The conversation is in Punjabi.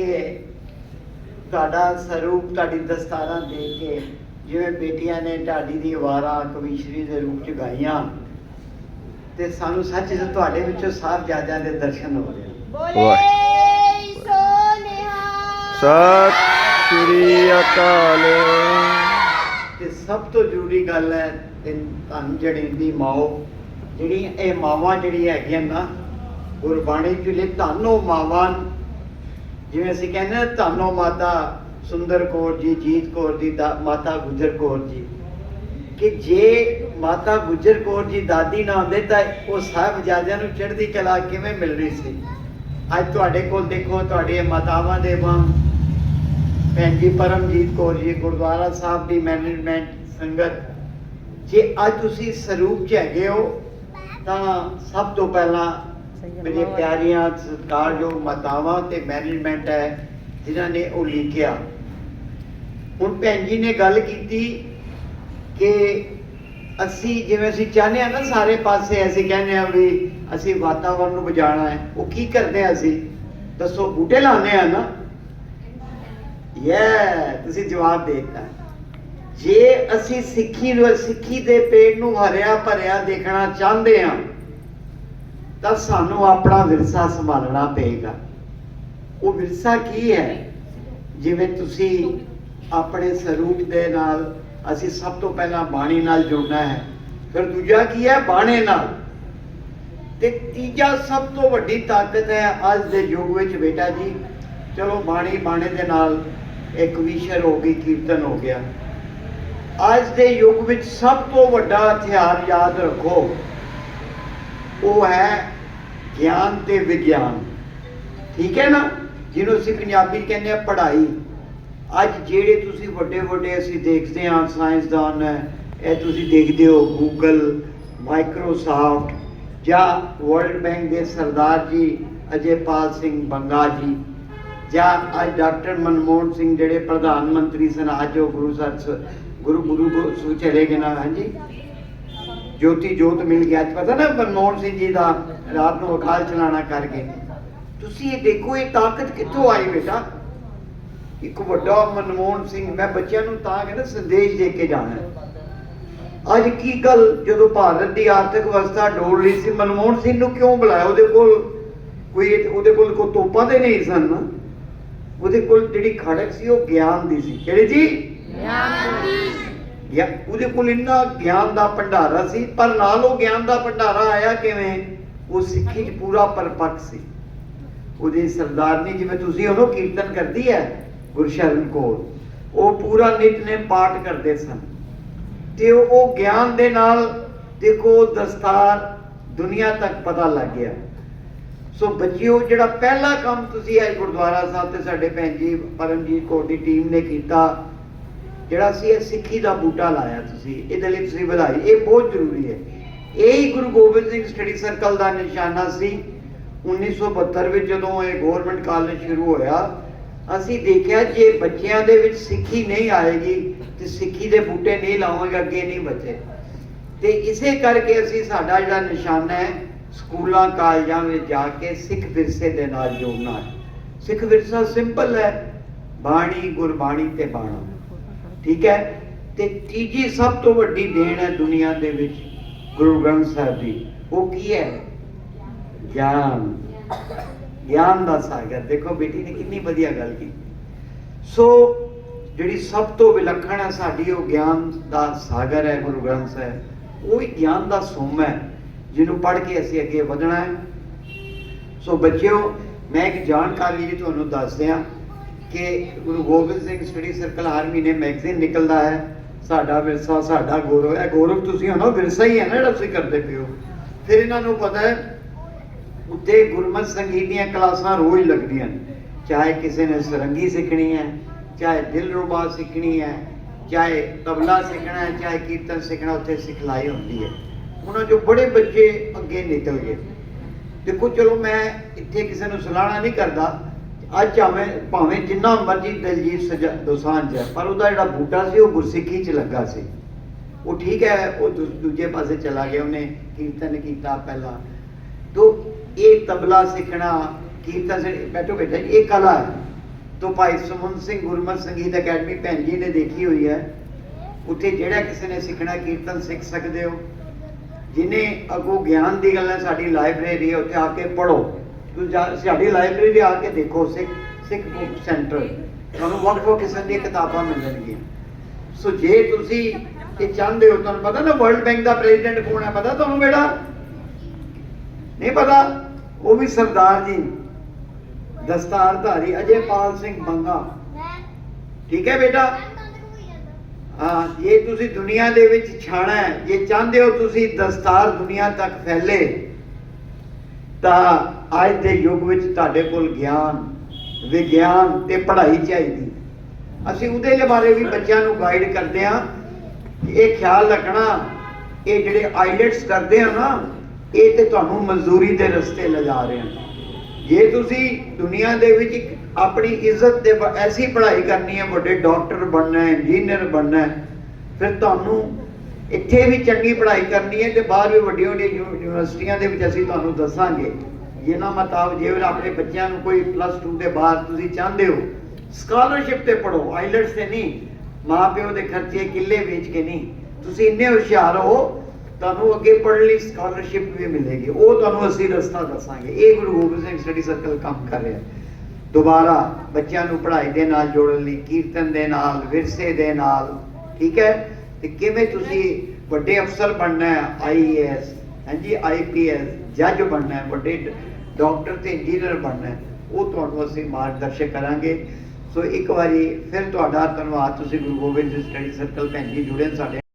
ਕਿ ਤੁਹਾਡਾ ਸਰੂਪ ਤੁਹਾਡੀ ਦਸਤਾਰਾਂ ਦੇ ਕੇ ਜਿਵੇਂ ਬੇਟੀਆਂ ਨੇ ਢਾਡੀ ਦੀ ਵਾਰਾਂ ਕਵੀਸ਼ਰੀ ਦੇ ਰੂਪ ਚ ਗਾਈਆਂ ਤੇ ਸਾਨੂੰ ਸੱਚ ਤੁਹਾਡੇ ਵਿੱਚੋਂ ਸਾਹਿਬਜ਼ਾਦਿਆਂ ਦੇ ਦਰਸ਼ਨ ਹੋ ਰਹੇ ਹਨ। ਬੋਲੇ ਸੋਨਿਹਾ ਸਤਿ ਸ੍ਰੀ ਅਕਾਲ। ਤੇ ਸਭ ਤੋਂ ਜ਼ਰੂਰੀ ਗੱਲ ਹੈ ਤੇ ਧੰਨ ਜੜੀ ਦੀ ਮਾਓ ਜਿਹੜੀ ਇਹ ਮਾਵਾਂ ਜਿਹੜੀਆਂ ਹੈਗੀਆਂ ਨਾ ਗੁਰਬਾਣੀ ਚ ਲਈ ਧੰਨੋ ਮਾਵਾਂ ਜਿਵੇਂ ਅਸੀਂ ਕਹਿੰਦੇ ਧੰਨੋ ਮਾਤਾ ਸੁੰਦਰ ਕੌਰ ਜੀ, ਜੀਤ ਕੌਰ ਦੀ ਦਾ- ਮਾਤਾ ਗੁਜਰ ਕੌਰ ਜੀ। ਕਿ ਜੇ ਮਾਤਾ ਗੁਜਰ ਕੌਰ ਜੀ ਦਾਦੀ ਨਾ ਹੁੰਦੇ ਤਾਂ ਉਹ ਸਾਹਿਬਜ਼ਾਦਿਆਂ ਨੂੰ ਚੜ੍ਹਦੀ ਕਲਾ ਕਿਵੇਂ ਮਿਲਣੀ ਸੀ? ਅੱਜ ਤੁਹਾਡੇ ਕੋਲ ਦੇਖੋ ਤੁਹਾਡੀਆਂ ਮਾਤਾਵਾਂ ਦੇ ਵਾਂਗ ਭੈਣ ਜੀ ਪਰਮਜੀਤ ਕੌਰ ਜੀ, ਗੁਰਦੁਆਰਾ ਸਾਹਿਬ ਦੀ ਮੈਨੇਜਮੈਂਟ ਸੰਗਤ, ਜੇ ਅੱਜ ਤੁਸੀਂ ਸਰੂਪ ਚ ਹੈਗੇ ਹੋ, ਤਾਂ ਸਭ ਤੋਂ ਪਹਿਲਾਂ ਮੇਰੀਆਂ ਪਿਆਰੀਆਂ ਸਤਿਕਾਰਯੋਗ ਮਾਤਾਵਾਂ ਤੇ ਮੈਨੇਜਮੈਂਟ ਹੈ ਜਿਨ੍ਹਾਂ ਨੇ ਉਹ ਲਿਖਿਆ। ਹੁਣ ਭੈਣ ਜੀ ਨੇ ਗੱਲ ਕੀਤੀ ਕਿ ਅਸੀਂ ਜਿਵੇਂ ਅਸੀਂ ਚਾਹੁੰਦੇ ਆ ਨਾ ਸਾਰੇ ਪਾਸੇ ਅਸੀਂ ਕਹਿੰਦੇ ਆ ਵੀ ਅਸੀਂ ਵਾਤਾਵਰਣ ਨੂੰ ਬਚਾਉਣਾ ਹੈ ਉਹ ਕੀ ਕਰਦੇ ਆ ਅਸੀਂ? ਦੱਸੋ ਬੂਟੇ ਲਾਉਂਦੇ ਆ ਨਾ? ਯੇ ਤੁਸੀਂ ਜਵਾਬ ਦਿੱਤਾ। ਜੇ ਅਸੀਂ ਸਿੱਖੀ ਨੂੰ ਸਿੱਖੀ ਦੇ ਪੇੜ ਨੂੰ ਹਰਿਆ ਭਰਿਆ ਦੇਖਣਾ ਚਾਹੁੰਦੇ ਹਾਂ ਤਾਂ ਸਾਨੂੰ ਆਪਣਾ ਵਿਰਸਾ ਸੰਭਾਲਣਾ ਪਏਗਾ। ਉਹ ਵਿਰਸਾ ਕੀ ਹੈ? ਜਿਵੇਂ ਤੁਸੀਂ ਆਪਣੇ ਸਰੂਪ ਦੇ ਨਾਲ ਅਸੀਂ ਸਭ ਤੋਂ ਪਹਿਲਾਂ ਬਾਣੀ ਨਾਲ ਜੁੜਨਾ ਹੈ, ਫਿਰ ਦੂਜਾ ਕੀ ਹੈ? ਬਾਣੇ ਨਾਲ। ਤੇ ਤੀਜਾ ਸਭ ਤੋਂ ਵੱਡੀ ਤਾਕਤ ਹੈ ਅੱਜ ਦੇ ਯੁੱਗ ਵਿੱਚ ਬੇਟਾ ਜੀ। ਚਲੋ ਬਾਣੀ, ਬਾਣੇ ਦੇ ਨਾਲ ਇੱਕ ਵਿਸ਼ਰ ਹੋ ਗਈ, ਕੀਰਤਨ ਹੋ ਗਿਆ। ਅੱਜ ਦੇ ਯੁੱਗ ਵਿੱਚ ਸਭ ਤੋਂ ਵੱਡਾ ਹਥਿਆਰ ਯਾਦ ਰੱਖੋ। ਉਹ ਹੈ ਗਿਆਨ ਤੇ ਵਿਗਿਆਨ। ਠੀਕ ਹੈ ਨਾ? ਜਿਹਨੂੰ ਅਸੀਂ ਪੰਜਾਬੀ ਕਹਿੰਦੇ ਆ ਪੜ੍ਹਾਈ। ਅੱਜ ਜਿਹੜੇ ਤੁਸੀਂ ਵੱਡੇ ਵੱਡੇ ਅਸੀਂ ਦੇਖਦੇ ਹਾਂ ਸਾਇੰਸਦਾਨ ਇਹ ਤੁਸੀਂ ਦੇਖਦੇ ਹੋ ਗੂਗਲ ਮਾਈਕਰੋਸਾਫਟ ਜਾਂ ਵਰਲਡ ਬੈਂਕ ਦੇ ਸਰਦਾਰ ਜੀ, ਅਜੇਪਾਲ ਸਿੰਘ ਬੰਗਾ ਜੀ, ਜਾਂ ਅੱਜ ਡਾਕਟਰ ਮਨਮੋਹਨ ਸਿੰਘ, ਜਿਹੜੇ ਪ੍ਰਧਾਨ ਮੰਤਰੀ ਸਨ, ਅੱਜ ਉਹ ਗੁਰੂ ਸਰ, ਗੁਰੂ ਗੁਰੂ ਗੋ- ਚਲੇ ਗਏ ਨਾ, ਹਾਂਜੀ? ਜੋਤੀ ਜੋਤ ਮਿਲ ਗਿਆ ਅੱਜ ਪਤਾ ਨਾ ਮਨਮੋਹਨ ਸਿੰਘ ਜੀ ਦਾ ਰਾਤ ਨੂੰ ਅਕਾਲ ਚਲਾਣਾ ਕਰ ਤੁਸੀਂ ਇਹ ਦੇਖੋ, ਇਹ ਤਾਕਤ ਕਿੱਥੋਂ ਆਈ ਬੇਟਾ? ਇੱਕ ਵੱਡਾ ਮਨਮੋਹਨ ਸਿੰਘ, ਮੈਂ ਬੱਚਿਆਂ ਨੂੰ ਤਾਂ ਕਹਿੰਦਾ ਸੰਦੇਸ਼ ਦੇ ਕੇ ਜਾਣਾ। ਅੱਜ ਕੀ ਗੱਲ, ਜਦੋਂ ਭਾਰਤ ਦੀ ਆਰਥਿਕ ਅਵਸਥਾ ਡੋਲ ਰਹੀ ਸੀ, ਮਨਮੋਹਨ ਸਿੰਘ ਨੂੰ ਕਿਉਂ ਬੁਲਾਇਆ? ਉਹਦੇ ਕੋਲ ਕੋਈ, ਉਹਦੇ ਕੋਲ ਕੋਈ ਤੋਪਾਂ ਤੇ ਨਹੀਂ ਸਨ ਉਹਦੇ ਕੋਲ ਜਿਹੜੀ ਖੜਕ ਸੀ, ਉਹ ਗਿਆਨ ਦੀ ਸੀ। ਕਿਹੜੀ ਜੀ? ਜਾਂ ਉਹਦੇ ਕੋਲ ਇੰਨਾ ਗਿਆਨ ਦਾ ਭੰਡਾਰਾ ਸੀ, ਪਰ ਨਾਲ ਉਹ ਗਿਆਨ ਦਾ ਭੰਡਾਰਾ ਆਇਆ ਕਿਵੇਂ? ਉਹ ਸਿੱਖੀ 'ਚ ਪੂਰਾ ਪਰਪੱਕ ਸੀ। ਉਹਦੀ ਸਰਦਾਰਨੀ ਜਿਵੇਂ ਤੁਸੀਂ ਉਹਨੂੰ ਕੀਰਤਨ ਕਰਦੀ ਹੈ, ਗੁਰਸ਼ਰਨ ਕੌਰ ਉਹ ਪੂਰਾ ਨਿਤ ਪਾਠ ਕਰਦੇ ਸਨ। ਤੇ ਉਹ ਗਿਆਨ ਦੇ ਨਾਲ ਦੇਖੋ ਦਸਤਾਰ ਦੁਨੀਆ ਤੱਕ ਪਤਾ ਲੱਗ ਗਿਆ। ਸੋ ਬੱਚਿਓ, ਜਿਹੜਾ ਪਹਿਲਾ ਕੰਮ ਤੁਸੀਂ ਅੱਜ ਗੁਰਦੁਆਰਾ ਸਾਹਿਬ ਤੇ ਸਾਡੇ ਭੈਣ ਜੀ ਪਰਮਜੀਤ ਕੌਰ ਦੀ ਟੀਮ ਨੇ ਕੀਤਾ ਜਿਹੜਾ ਸੀ ਇਹ ਸਿੱਖੀ ਦਾ ਬੂਟਾ ਲਾਇਆ ਤੁਸੀਂ, ਇਹਦੇ ਲਈ ਤੁਸੀਂ ਵਧਾਈ। ਇਹ ਬਹੁਤ ਜ਼ਰੂਰੀ ਹੈ। ਇਹ ਹੀ ਗੁਰੂ ਗੋਬਿੰਦ ਸਿੰਘ ਸਟੱਡੀ ਸਰਕਲ ਦਾ ਨਿਸ਼ਾਨਾ ਸੀ। 1972 ਵਿੱਚ ਜਦੋਂ ਇਹ ਗਵਰਨਮੈਂਟ ਕਾਲਜ ਸ਼ੁਰੂ ਹੋਇਆ, ਅਸੀਂ ਦੇਖਿਆ ਜੇ ਬੱਚਿਆਂ ਦੇ ਵਿੱਚ ਸਿੱਖੀ ਨਹੀਂ ਆਏਗੀ, ਤੇ ਸਿੱਖੀ ਦੇ ਬੂਟੇ ਨਹੀਂ ਲਾਵਾਂਗੇ, ਅੱਗੇ ਨਹੀਂ ਬਚੇ ਤੇ ਇਸੇ ਕਰਕੇ ਅਸੀਂ ਸਾਡਾ ਜਿਹੜਾ ਨਿਸ਼ਾਨਾ ਹੈ, ਸਕੂਲਾਂ, ਕਾਲਜਾਂ ਵਿੱਚ ਜਾ ਕੇ ਸਿੱਖ ਵਿਰਸੇ ਦੇ ਨਾਲ ਜੋੜਨਾ ਹੈ। ਸਿੱਖ ਵਿਰਸਾ ਸਿੰਪਲ ਹੈ। ਬਾਣੀ, ਗੁਰਬਾਣੀ ਤੇ ਬਾਣਾ। ਠੀਕ ਹੈ? ਤੇ ਤੀਜੀ ਸਭ ਤੋਂ ਵੱਡੀ ਦੇਣ ਹੈ ਦੁਨੀਆ ਦੇ ਵਿੱਚ ਗੁਰੂ ਗ੍ਰੰਥ ਸਾਹਿਬ ਦੀ। ਉਹ ਕੀ ਹੈ? ਗਿਆਨ। ਗਿਆਨ ਦਾ ਸਾਗਰ। ਦੇਖੋ ਬੇਟੀ ਨੇ ਕਿੰਨੀ ਵਧੀਆ ਗੱਲ ਕੀਤੀ। ਸੋ ਜਿਹੜੀ ਸਭ ਤੋਂ ਵਿਲੱਖਣ ਹੈ ਸਾਡੀ, ਉਹ ਗਿਆਨ ਦਾ ਸਾਗਰ ਹੈ ਗੁਰੂ ਗ੍ਰੰਥ ਸਾਹਿਬ। ਉਹ ਹੀ ਗਿਆਨ ਦਾ ਸੋਮ ਹੈ, ਜਿਹਨੂੰ ਪੜ੍ਹ ਕੇ ਅਸੀਂ ਅੱਗੇ ਵਧਣਾ ਹੈ। ਸੋ ਬੱਚਿਓ, ਮੈਂ ਇੱਕ ਜਾਣਕਾਰੀ ਜੀ ਤੁਹਾਨੂੰ ਦੱਸ ਦਿਆਂ ਕਿ ਗੁਰੂ ਗੋਬਿੰਦ ਸਿੰਘ ਸਟੱਡੀ ਸਰਕਲ ਹਰ ਮਹੀਨੇ ਮੈਗਜ਼ੀਨ ਨਿਕਲਦਾ ਹੈ। ਸਾਡਾ ਵਿਰਸਾ, ਸਾਡਾ ਗੌਰਵ ਹੈ ਗੌਰਵ ਤੁਸੀਂ ਹੋ ਨਾ ਵਿਰਸਾ ਹੀ ਹੈ ਨਾ ਜਿਹੜਾ ਤੁਸੀਂ ਕਰਦੇ ਪਿਓ ਫਿਰ ਇਹਨਾਂ ਨੂੰ ਪਤਾ ਹੈ, ਉੱਤੇ ਗੁਰਮਤ ਸੰਗੀਤ ਦੀਆਂ ਕਲਾਸਾਂ ਰੋਜ਼ ਲੱਗਦੀਆਂ ਨੇ। ਚਾਹੇ ਕਿਸੇ ਨੇ ਸਰੰਗੀ ਸਿੱਖਣੀ ਹੈ, ਚਾਹੇ ਦਿਲ ਰੁਬਾ ਸਿੱਖਣੀ ਹੈ, ਚਾਹੇ ਤਬਲਾ ਸਿੱਖਣਾ ਹੈ, ਚਾਹੇ ਕੀਰਤਨ ਸਿੱਖਣਾ, ਉੱਥੇ ਸਿਖਲਾਈ ਹੁੰਦੀ ਹੈ। ਉਹਨਾਂ ਚੋਂ ਬੜੇ ਬੱਚੇ ਅੱਗੇ ਨਿਕਲ ਗਏ। ਦੇਖੋ ਚਲੋ ਮੈਂ ਇੱਥੇ ਕਿਸੇ ਨੂੰ ਸਲਾਹਣਾ ਨਹੀਂ ਕਰਦਾ ਅੱਜ ਭਾਵੇਂ ਭਾਵੇਂ ਜਿੰਨਾ ਮਰਜ਼ੀ ਦਲਜੀਤ ਦੋਸਾਂਝ ਹੈ, ਪਰ ਉਹਦਾ ਜਿਹੜਾ ਬੂਟਾ ਸੀ, ਉਹ ਗੁਰਸਿੱਖੀ 'ਚ ਲੱਗਾ ਸੀ। ਉਹ ਠੀਕ ਹੈ, ਉਹ ਦੂ- ਦੂਜੇ ਪਾਸੇ ਚਲਾ ਗਿਆ ਉਹਨੇ, ਕੀਰਤਨ ਕੀਤਾ ਪਹਿਲਾਂ। ਤੋ ਇਹ ਤਬਲਾ ਸਿੱਖਣਾ, ਕੀਰਤਨ ਸਿੱਖ- ਬੈਠੋ ਬੇਟਾ ਇਹ ਕਲਾ ਹੈ। ਤੋਂ ਭਾਈ ਸੁਮਨ ਸਿੰਘ ਗੁਰਮਤ ਸੰਗੀਤ ਅਕੈਡਮੀ ਭੈਣ ਜੀ ਨੇ ਦੇਖੀ ਹੋਈ ਹੈ। ਉੱਥੇ ਜਿਹੜਾ ਕਿਸੇ ਨੇ ਸਿੱਖਣਾ, ਕੀਰਤਨ ਸਿੱਖ ਸਕਦੇ ਹੋ। ਜਿਨੇ ਅਗੋ ਗਿਆਨ ਦੀ ਗੱਲ ਹੈ, ਸਾਡੀ ਲਾਇਬ੍ਰੇਰੀ ਹੈ, ਉੱਥੇ ਆ ਕੇ ਪੜੋ ਤੁਸੀਂ ਸਾਡੀ ਲਾਇਬ੍ਰੇਰੀ ਆ ਕੇ ਦੇਖੋ, ਸਿੱਖ ਸਿੱਖ ਬੁੱਕ ਸੈਂਟਰ ਤੁਹਾਨੂੰ ਵੱਖ ਵੱਖ ਕਿਸਮ ਦੀਆਂ ਕਿਤਾਬਾਂ ਮਿਲਣਗੀਆਂ। ਸੋ ਜੇ ਤੁਸੀਂ ਇਹ ਚਾਹੁੰਦੇ ਹੋ, ਤੁਹਾਨੂੰ ਪਤਾ ਨਾ ਵਰਲਡ ਬੈਂਕ ਦਾ ਪ੍ਰੈਜ਼ੀਡੈਂਟ ਕੌਣ ਹੈ? ਪਤਾ ਤੁਹਾਨੂੰ ਬੇਟਾ? ਨਹੀਂ ਪਤਾ? ਉਹ ਵੀ ਸਰਦਾਰ ਜੀ। ਦਸਤਾਰਧਾਰੀ ਅਜੇਪਾਲ ਸਿੰਘ ਬੰਗਾ। ਠੀਕ ਹੈ ਬੇਟਾ? ਹਾਂ ਇਹ ਤੁਸੀਂ ਦੁਨੀਆ ਦੇ ਵਿੱਚ ਛਾਣਾ ਹੈ, ਜੇ ਚਾਹੁੰਦੇ ਹੋ ਤੁਸੀਂ ਦਸਤਾਰ ਦੁਨੀਆ ਤੱਕ ਫੈਲੇ ਤਾਂ ਅੱਜ ਦੇ ਯੁੱਗ ਵਿੱਚ ਤੁਹਾਡੇ ਕੋਲ ਗਿਆਨ, ਵਿਗਿਆਨ ਤੇ ਪੜ੍ਹਾਈ ਚਾਹੀਦੀ ਅਸੀਂ ਉਹਦੇ ਬਾਰੇ ਵੀ ਬੱਚਿਆਂ ਨੂੰ ਗਾਈਡ ਕਰਦੇ ਹਾਂ ਇਹ ਖਿਆਲ ਰੱਖਣਾ, ਇਹ ਜਿਹੜੇ ਆਈਲੈਟਸ ਕਰਦੇ ਆ ਨਾ, ਇਹ ਤੇ ਤੁਹਾਨੂੰ ਮਜ਼ਦੂਰੀ ਦੇ ਰਸਤੇ ਲਿਜਾ ਰਹੇ ਹਨ। ਜੇ ਤੁਸੀਂ ਦੁਨੀਆ ਦੇ ਵਿੱਚ ਆਪਣੀ ਇੱਜ਼ਤ ਦੇ ਐਸੀ ਪੜ੍ਹਾਈ ਕਰਨੀ ਹੈ, ਵੱਡੇ ਡਾਕਟਰ ਬਣਨਾ ਹੈ, ਇੰਜੀਨੀਅਰ ਬਣਨਾ ਹੈ, ਫਿਰ ਤੁਹਾਨੂੰ ਇੱਥੇ ਵੀ ਚੰਗੀ ਪੜ੍ਹਾਈ ਕਰਨੀ ਹੈ ਤੇ ਬਾਹਰ ਵੀ ਵੱਡੀਆਂ ਵੱਡੀਆਂ ਯੂਨੀਵਰਸਿਟੀਆਂ ਦੇ ਵਿੱਚ ਅਸੀਂ ਤੁਹਾਨੂੰ ਦੱਸਾਂਗੇ। ਜਿਨ੍ਹਾਂ ਮਤਾਬ ਜੇ ਆਪਣੇ ਬੱਚਿਆਂ ਨੂੰ ਕੋਈ ਪਲੱਸ 2 ਦੇ ਬਾਅਦ ਤੁਸੀਂ ਚਾਹੁੰਦੇ ਹੋ ਸਕਾਲਰਸ਼ਿਪ ਤੇ ਪੜੋ ਆਈਲੈਟਸ ਤੇ ਨਹੀਂ। ਮਾਪਿਓ ਦੇ ਖਰਚੇ ਕਿੱਲੇ ਵੇਚ ਕੇ ਨਹੀਂ। ਤੁਸੀਂ ਇੰਨੇ ਹੁਸ਼ਿਆਰ ਹੋ, ਤੁਹਾਨੂੰ ਅੱਗੇ ਪੜ੍ਹਨ ਲਈ ਸਕਾਲਰਸ਼ਿਪ ਵੀ ਮਿਲੇਗੀ। ਉਹ ਤੁਹਾਨੂੰ ਅਸੀਂ ਰਸਤਾ ਦੱਸਾਂਗੇ। ਇਹ ਗੁਰੂ ਗੋਬਿੰਦ ਸਿੰਘ ਸਟੱਡੀ ਸਰਕਲ ਕੰਮ ਕਰ ਰਿਹਾ। ਦੁਬਾਰਾ ਬੱਚਿਆਂ ਨੂੰ ਪੜ੍ਹਾਈ ਦੇ ਨਾਲ ਜੋੜਨ ਲਈ ਕੀਰਤਨ ਦੇ ਨਾਲ, ਵਿਰਸੇ ਦੇ ਨਾਲ, ਠੀਕ ਹੈ? ਤੇ ਕਿਵੇਂ ਤੁਸੀਂ ਵੱਡੇ ਅਫਸਰ ਬਣਨਾ ਹੈ? ਆਈਏਐਸ ਹਾਂਜੀ ਆਈਪੀਐਸ ਜੱਜ ਬਣਨਾ ਹੈ, ਵੱਡੇ ਡਾਕਟਰ ਤੇ ਇੰਜੀਨੀਅਰ ਬਣਨਾ ਹੈ, ਉਹ ਤੁਹਾਨੂੰ ਅਸੀਂ ਮਾਰਗਦਰਸ਼ਕ ਕਰਾਂਗੇ। ਸੋ ਇੱਕ ਵਾਰੀ ਫਿਰ ਤੁਹਾਡਾ ਧੰਨਵਾਦ, ਤੁਸੀਂ ਗੁਰੂ ਗੋਬਿੰਦ ਸਿੰਘ ਸਟੱਡੀ ਸਰਕਲ ਭੈਣ ਜੀ ਜੁੜੇ ਨੇ ਸਾਡੇ